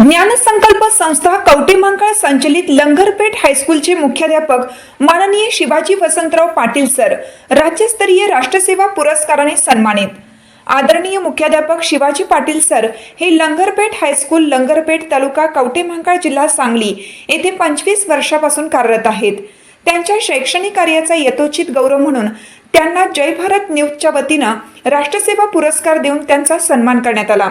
ज्ञानसंकल्प संस्था कवटेमंकाळ संचलित लंगरपेठ हायस्कूलचे मुख्याध्यापक माननीय शिवाजी वसंतराव पाटील सर राज्यस्तरीय राष्ट्रसेवा पुरस्काराने सन्मानित. आदरणीय मुख्याध्यापक शिवाजी पाटील सर हे लंगरपेठ हायस्कूल लंगरपेठ तालुका कवटेमंकाळ जिल्हा सांगली येथे पंचवीस वर्षापासून कार्यरत आहेत. त्यांच्या शैक्षणिक कार्याचा यथोचित गौरव म्हणून त्यांना जय भारत न्यूजच्या वतीनं राष्ट्रसेवा पुरस्कार देऊन त्यांचा सन्मान करण्यात आला.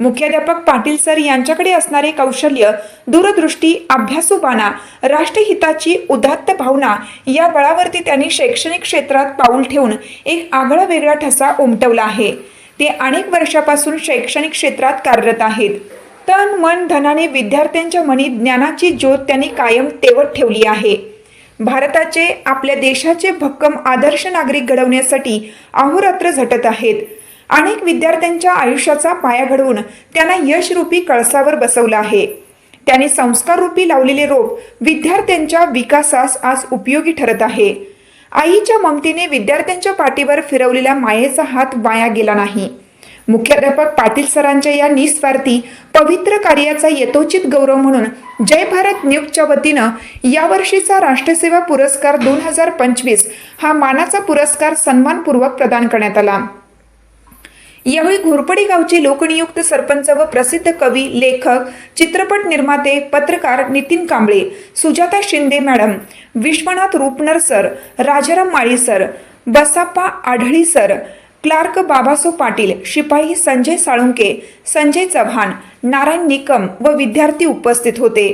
मुख्याध्यापक पाटील सर यांच्याकडे असणारे कौशल्य दूरदृष्टी अभ्यासुबाणा राष्ट्रहिताची उदात्त भावना या बळावरती त्यांनी शैक्षणिक क्षेत्रात पाऊल ठेवून एक आगळा वेगळा ठसा उमटवला आहे. ते अनेक वर्षापासून शैक्षणिक क्षेत्रात कार्यरत आहेत. तन मन धनाने विद्यार्थ्यांच्या मनी ज्ञानाची ज्योत त्यांनी कायम तेवत ठेवली आहे. भारताचे आपल्या देशाचे भक्कम आदर्श नागरिक घडवण्यासाठी अहोरात्र झटत आहेत. अनेक विद्यार्थ्यांच्या आयुष्याचा पाया घडवून त्यांना यशरूपी कळसावर बसवलं आहे. त्याने संस्काररूपी लावलेले रोप विद्यार्थ्यांच्या विकासास आज उपयोगी ठरत आहे. आईच्या ममतीने विद्यार्थ्यांच्या पाठीवर फिरवलेला मायेचा हात वाया गेला नाही. मुख्याध्यापक पाटील सरांच्या या निस्वार्थी पवित्र कार्याचा यथोचित गौरव म्हणून जय भारत न्यूजच्या वतीनं यावर्षीचा राष्ट्रसेवा पुरस्कार दोन हजार पंचवीस हा मानाचा पुरस्कार सन्मानपूर्वक प्रदान करण्यात आला. यावेळी घोरपडी गावचे लोकनियुक्त सरपंच व प्रसिद्ध कवी लेखक चित्रपट निर्माते पत्रकार Nitin Kamble Sujata Shinde madam Vishwanath Rupnar sir Rajaram Mali sir Basappa Adhali sir clerk Babaso Patil शिपाई संजय साळुंके संजय चव्हाण नारायण निकम व विद्यार्थी उपस्थित होते.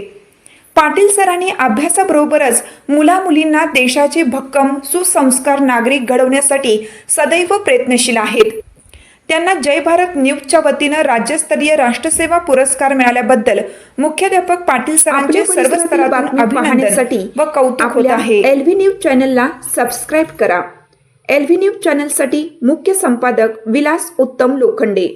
पाटील सरांनी अभ्यासाबरोबरच मुलामुलींना देशाचे भक्कम सुसंस्कार नागरिक घडवण्यासाठी सदैव प्रयत्नशील आहेत. त्यांना जय भारत न्यूजच्या वतीनं राज्यस्तरीय राष्ट्रसेवा पुरस्कार मिळाल्याबद्दल मुख्याध्यापक पाटील सरांचे सर्व स्तरातून बातम्या अभिनंदन पाहण्यासाठी व कौतुक होत आहे. एल व्ही न्यूज चॅनलला सबस्क्राईब करा. एल व्ही न्यूज चॅनलसाठी मुख्य संपादक विलास उत्तम लोखंडे.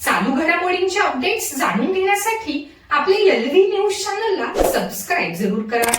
चालू घडामोडींचे अपडेट्स जाणून घेण्यासाठी आपल्या एलव्ही न्यूज चॅनलला सबस्क्राईब जरूर करा.